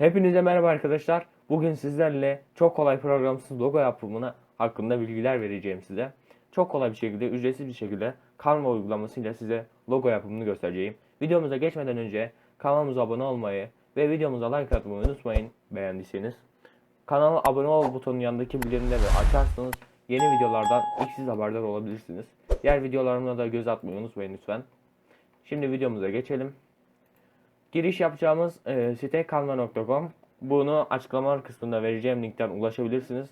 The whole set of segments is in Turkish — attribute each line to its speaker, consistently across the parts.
Speaker 1: Hepinize merhaba arkadaşlar. Bugün sizlerle çok kolay programsız logo yapımına hakkında bilgiler vereceğim size. Çok kolay bir şekilde, ücretsiz bir şekilde Canva uygulamasıyla size logo yapımını göstereceğim. Videomuza geçmeden önce kanalımıza abone olmayı ve videomuza like atmayı unutmayın beğendiyseniz. Kanala abone ol butonunun yanındaki bildirimleri açarsanız yeni videolardan ilk siz haberdar olabilirsiniz. Diğer videolarıma da göz atmayı unutmayın lütfen. Şimdi videomuza geçelim. Giriş yapacağımız e, site canva.com. Bunu açıklamalar kısmında vereceğim linkten ulaşabilirsiniz.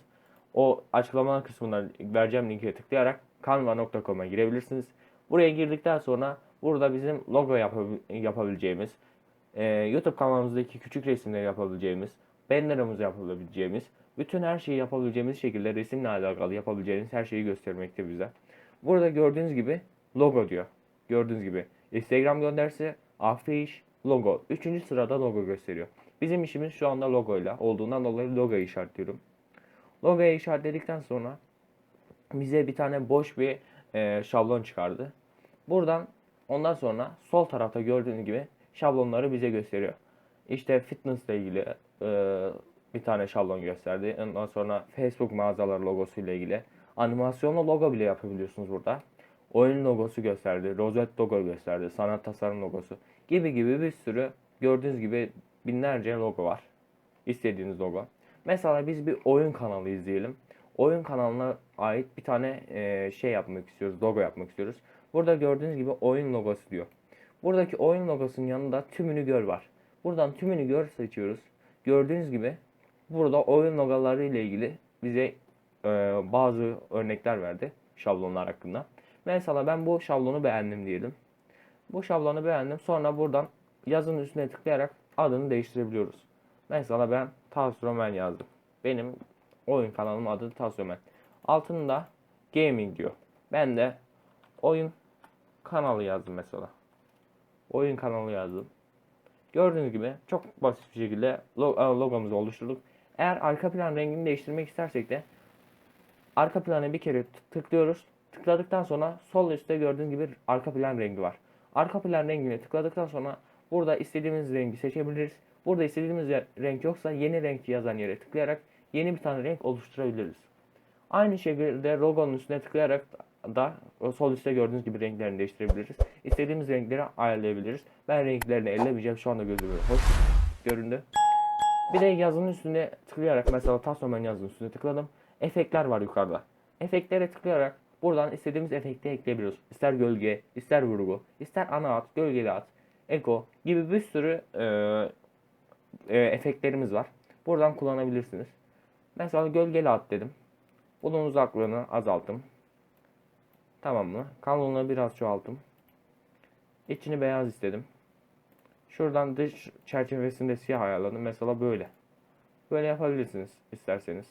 Speaker 1: O açıklamalar kısmında vereceğim linke tıklayarak canva.com'a girebilirsiniz. Buraya girdikten sonra burada bizim logo yapabil- yapabileceğimiz, e, YouTube kanalımızdaki küçük resimleri yapabileceğimiz, bannerımızı yapabileceğimiz, bütün her şeyi yapabileceğimiz şekilde resimle alakalı yapabileceğiniz her şeyi göstermekte bize. Burada gördüğünüz gibi logo diyor. Gördüğünüz gibi Instagram gönderisi, afiş, logo. Üçüncü sırada logo gösteriyor. Bizim işimiz şu anda logoyla olduğundan dolayı logoyu işaretliyorum. Logoyu işaretledikten sonra bize bir tane boş bir e, şablon çıkardı. Buradan ondan sonra sol tarafta gördüğünüz gibi şablonları bize gösteriyor. İşte fitness ile ilgili e, bir tane şablon gösterdi. Ondan sonra Facebook mağazaları logosu ile ilgili animasyonlu logo bile yapabiliyorsunuz burada. Oyun logosu gösterdi, rozet logo gösterdi, sanat tasarım logosu gibi gibi bir sürü gördüğünüz gibi binlerce logo var. İstediğiniz logo. Mesela biz bir oyun kanalı izleyelim. Oyun kanalına ait bir tane e, şey yapmak istiyoruz, logo yapmak istiyoruz. Burada gördüğünüz gibi oyun logosu diyor. Buradaki oyun logosunun yanında tümünü gör var. Buradan tümünü gör seçiyoruz. Gördüğünüz gibi burada oyun logoları ile ilgili bize e, bazı örnekler verdi şablonlar hakkında. Mesela ben bu şablonu beğendim diyelim. Bu şablonu beğendim. Sonra buradan yazının üstüne tıklayarak adını değiştirebiliyoruz. Mesela ben Tasromen yazdım. Benim oyun kanalımın adı Tasromen. Altında gaming diyor. Ben de oyun kanalı yazdım mesela. Oyun kanalı yazdım. Gördüğünüz gibi çok basit bir şekilde lo- logomuzu oluşturduk. Eğer arka plan rengini değiştirmek istersek de arka plana bir kere tıklıyoruz. Tıkladıktan sonra sol üstte gördüğünüz gibi arka plan rengi var. Arka plan rengine tıkladıktan sonra burada istediğimiz rengi seçebiliriz. Burada istediğimiz renk yoksa yeni renk yazan yere tıklayarak yeni bir tane renk oluşturabiliriz. Aynı şekilde logonun üstüne tıklayarak da sol üstte gördüğünüz gibi renklerini değiştirebiliriz. İstediğimiz renkleri ayarlayabiliriz. Ben renklerini ellemeyeceğim. Şu anda gözüme hoş göründü. Bir de yazının üstüne tıklayarak mesela Tasman yazının üstüne tıkladım. Efektler var yukarıda. Efektlere tıklayarak buradan istediğimiz efekti ekleyebiliyoruz. İster gölge, ister vurgu, ister ana at, gölgeli at, eko gibi bir sürü e, e, efektlerimiz var. Buradan kullanabilirsiniz. Mesela gölgeli at dedim. Bunun uzaklığını azalttım. Tamam mı? Kalınlığını biraz çoğalttım. İçini beyaz istedim. Şuradan dış çerçevesinde siyah ayarladım. Mesela böyle. Böyle yapabilirsiniz isterseniz.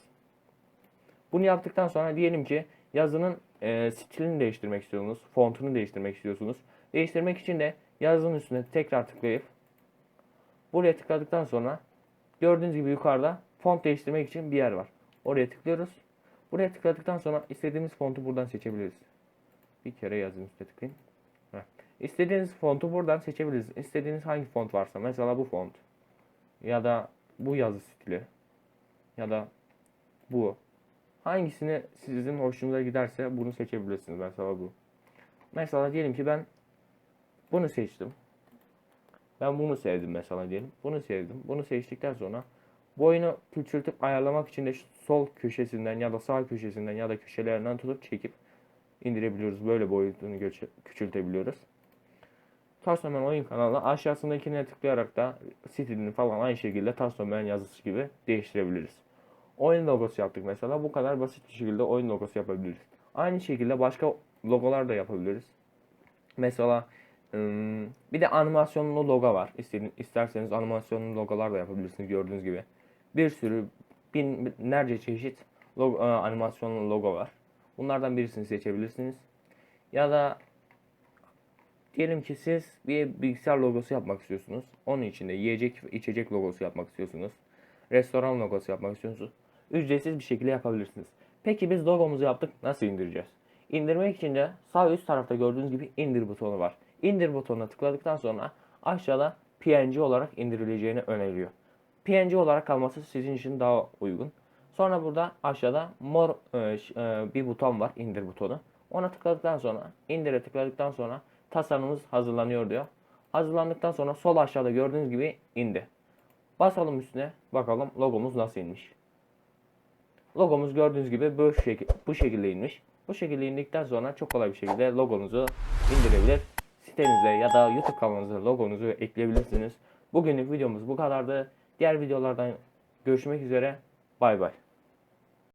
Speaker 1: Bunu yaptıktan sonra diyelim ki yazının e, stilini değiştirmek istiyorsunuz. Fontunu değiştirmek istiyorsunuz. Değiştirmek için de yazının üstüne tekrar tıklayıp buraya tıkladıktan sonra gördüğünüz gibi yukarıda font değiştirmek için bir yer var. Oraya tıklıyoruz. Buraya tıkladıktan sonra istediğimiz fontu buradan seçebiliriz. Bir kere yazın üstüne tıklayın. Heh. İstediğiniz fontu buradan seçebiliriz. İstediğiniz hangi font varsa. Mesela bu font. Ya da bu yazı stili. Ya da bu. Hangisini sizin hoşunuza giderse bunu seçebilirsiniz. Mesela bu. Mesela diyelim ki ben bunu seçtim. Ben bunu sevdim mesela diyelim. Bunu sevdim. Bunu seçtikten sonra boyunu küçültüp ayarlamak için de sol köşesinden ya da sağ köşesinden ya da köşelerinden tutup çekip indirebiliyoruz. Böyle boyutunu küçültebiliyoruz. Tasomen oyun kanalı aşağısındakine tıklayarak da stilini falan aynı şekilde Tasomen yazısı gibi değiştirebiliriz. Oyun logosu yaptık mesela. Bu kadar basit bir şekilde oyun logosu yapabiliriz. Aynı şekilde başka logolar da yapabiliriz. Mesela bir de animasyonlu logo var. İsterseniz animasyonlu logolar da yapabilirsiniz gördüğünüz gibi. Bir sürü binlerce çeşit logo, animasyonlu logo var. Bunlardan birisini seçebilirsiniz. Ya da diyelim ki siz bir bilgisayar logosu yapmak istiyorsunuz. Onun için de yiyecek içecek logosu yapmak istiyorsunuz. Restoran logosu yapmak istiyorsunuz. Ücretsiz bir şekilde yapabilirsiniz. Peki biz logomuzu yaptık. Nasıl indireceğiz? İndirmek için de sağ üst tarafta gördüğünüz gibi indir butonu var. İndir butonuna tıkladıktan sonra aşağıda PNG olarak indirileceğini öneriyor. PNG olarak kalması sizin için daha uygun. Sonra burada aşağıda mor e, e, bir buton var, indir butonu. Ona tıkladıktan sonra, indire tıkladıktan sonra tasarımımız hazırlanıyor diyor. Hazırlandıktan sonra sol aşağıda gördüğünüz gibi indi. Basalım üstüne, bakalım logomuz nasıl inmiş. Logomuz gördüğünüz gibi bu, şekil, bu şekilde inmiş. Bu şekilde indikten sonra çok kolay bir şekilde logonuzu indirebilir. Sitenize ya da YouTube kanalınıza logonuzu ekleyebilirsiniz. Bugünlük videomuz bu kadardı. Diğer videolardan görüşmek üzere. Bay bay.